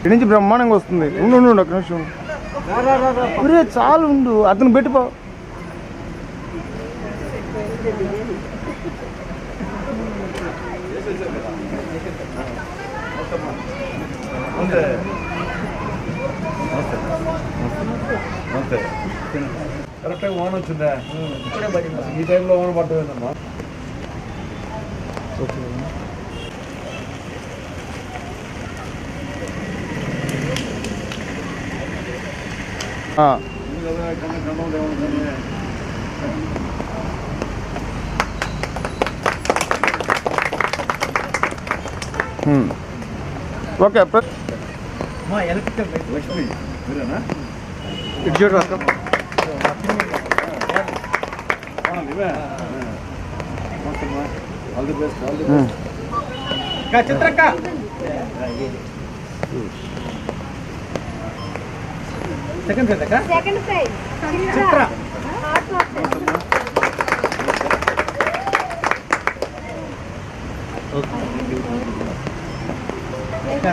ఇక్కడి నుంచి బ్రహ్మాండంగా వస్తుంది. ఉండు ఉండు ఒక నిమిషం ఒరే చాలు ఉండు. అతను పెట్టిపో కరెక్ట్గా వాన వచ్చిందా ఈ టైంలో వాన పట్టలేదమ్మా ఓకే. ಹಾಂ. ಹ್ಞೂ ಓಕೆ ಲಕ್ಷ್ಮಿ ಚಿತ್ರಕ್ಕ. సెకండ్ ప్రైజ్ అక్క? సెకండ్ ప్రైజ్ చిత్ర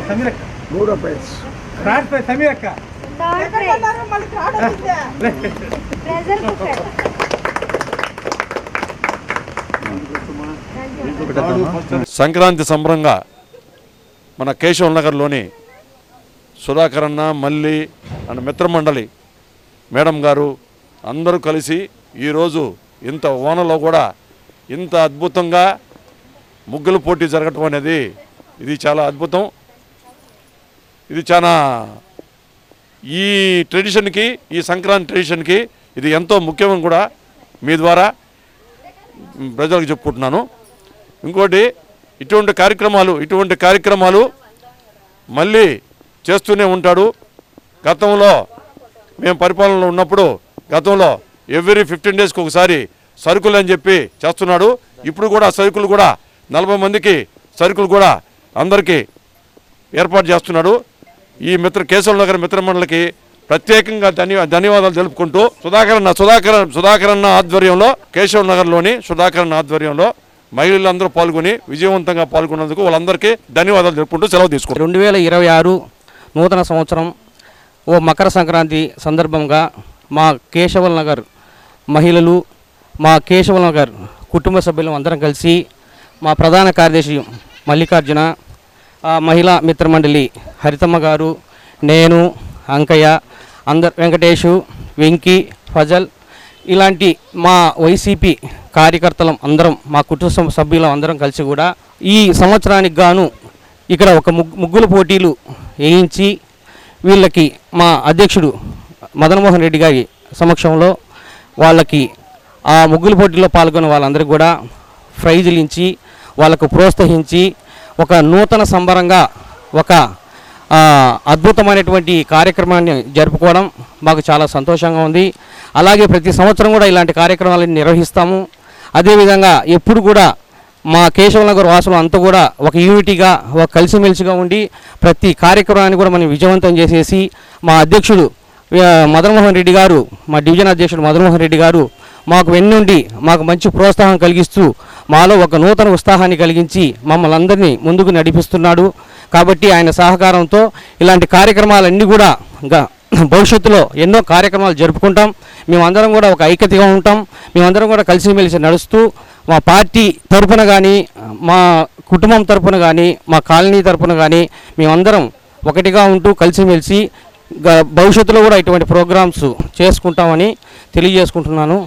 సమీర్ అక్క. మూడో ప్రైజ్. థర్డ్ ప్రైజ్ సమీర్ అక్క. సంక్రాంతి సంబరంగా మన కేశవ్ నగర్లోని సుధాకర్ అన్న మల్లి అండ్ మిత్రమండలి మేడం గారు అందరూ కలిసి ఈరోజు ఇంత ఓనలో కూడా ఇంత అద్భుతంగా ముగ్గుల పోటీ జరగటం అనేది ఇది చాలా అద్భుతం. ఇది చాలా ఈ ట్రెడిషన్కి ఈ సంక్రాంతి ట్రెడిషన్కి ఇది ఎంతో ముఖ్యమని కూడా మీ ద్వారా ప్రజలకు చెప్పుకుంటున్నాను. ఇంకోటి ఇటువంటి కార్యక్రమాలు ఇటువంటి కార్యక్రమాలు మళ్ళీ చేస్తూనే ఉంటాడు. గతంలో మేము పరిపాలనలో ఉన్నప్పుడు గతంలో ఎవ్రీ ఫిఫ్టీన్ డేస్కి ఒకసారి సరుకులు అని చెప్పి చేస్తున్నాడు. ఇప్పుడు కూడా సరుకులు కూడా నలభై మందికి సరుకులు కూడా అందరికీ ఏర్పాటు చేస్తున్నాడు. ఈ మిత్ర కేశవ నగర్ మిత్రమండలికి ప్రత్యేకంగా ధన్య ధన్యవాదాలు తెలుపుకుంటూ సుధాకరణ సుధాకరణ సుధాకరన్న ఆధ్వర్యంలో కేశవ నగర్లోని సుధాకరణ ఆధ్వర్యంలో మహిళలందరూ పాల్గొని విజయవంతంగా పాల్గొన్నందుకు వాళ్ళందరికీ ధన్యవాదాలు తెలుపుకుంటూ సెలవు తీసుకుంటారు రెండు వేల ఇరవై ఆరు నూతన సంవత్సరం ఓ మకర సంక్రాంతి సందర్భంగా మా కేశవల్ నగర్ మహిళలు మా కేశవల్ నగర్ కుటుంబ సభ్యులం అందరం కలిసి మా ప్రధాన కార్యదర్శి మల్లికార్జున ఆ మహిళా మిత్రమండలి హరితమ్మ గారు నేను అంకయ్య అందరు వెంకటేషు వెంకీ ఫజల్ ఇలాంటి మా వైసీపీ కార్యకర్తలం అందరం మా కుటుంబ సభ్యులం అందరం కలిసి కూడా ఈ సంవత్సరానికి గాను ఇక్కడ ఒక ముగ్గు ముగ్గుల పోటీలు వేయించి వీళ్ళకి మా అధ్యక్షుడు మదన్మోహన్ రెడ్డి గారి సమక్షంలో వాళ్ళకి ఆ ముగ్గుల పోటీలో పాల్గొన్న వాళ్ళందరికీ కూడా ప్రైజులు ఇచ్చి వాళ్ళకు ప్రోత్సహించి ఒక నూతన సంబరంగా ఒక అద్భుతమైనటువంటి కార్యక్రమాన్ని జరుపుకోవడం మాకు చాలా సంతోషంగా ఉంది. అలాగే ప్రతి సంవత్సరం కూడా ఇలాంటి కార్యక్రమాలను నిర్వహిస్తాము. అదేవిధంగా ఎప్పుడు కూడా మా కేశవనగర్ వాసులు అంతా కూడా ఒక యూనిటీగా ఒక కలిసిమెలిసిగా ఉండి ప్రతి కార్యక్రమాన్ని కూడా మనం విజయవంతం చేసేసి మా అధ్యక్షుడు మదన్మోహన్ రెడ్డి గారు మా డివిజన్ అధ్యక్షుడు మదన్మోహన్ రెడ్డి గారు మాకు వెన్నుండి మాకు మంచి ప్రోత్సాహం కలిగిస్తూ మాలో ఒక నూతన ఉత్సాహాన్ని కలిగించి మమ్మల్ని అందరినీ ముందుకు నడిపిస్తున్నాడు. కాబట్టి ఆయన సహకారంతో ఇలాంటి కార్యక్రమాలన్నీ కూడా ఇంకా భవిష్యత్తులో ఎన్నో కార్యక్రమాలు జరుపుకుంటాం. మేమందరం కూడా ఒక ఐక్యతగా ఉంటాం. మేమందరం కూడా కలిసిమెలిసి నడుస్తూ మా పార్టీ తరపున కానీ మా కుటుంబం తరపున కానీ మా కాలనీ తరపున కానీ మేమందరం ఒకటిగా ఉంటూ కలిసిమెలిసి గ- భవిష్యత్తులో కూడా ఇటువంటి ప్రోగ్రామ్స్ చేసుకుంటామని తెలియజేసుకుంటున్నాను.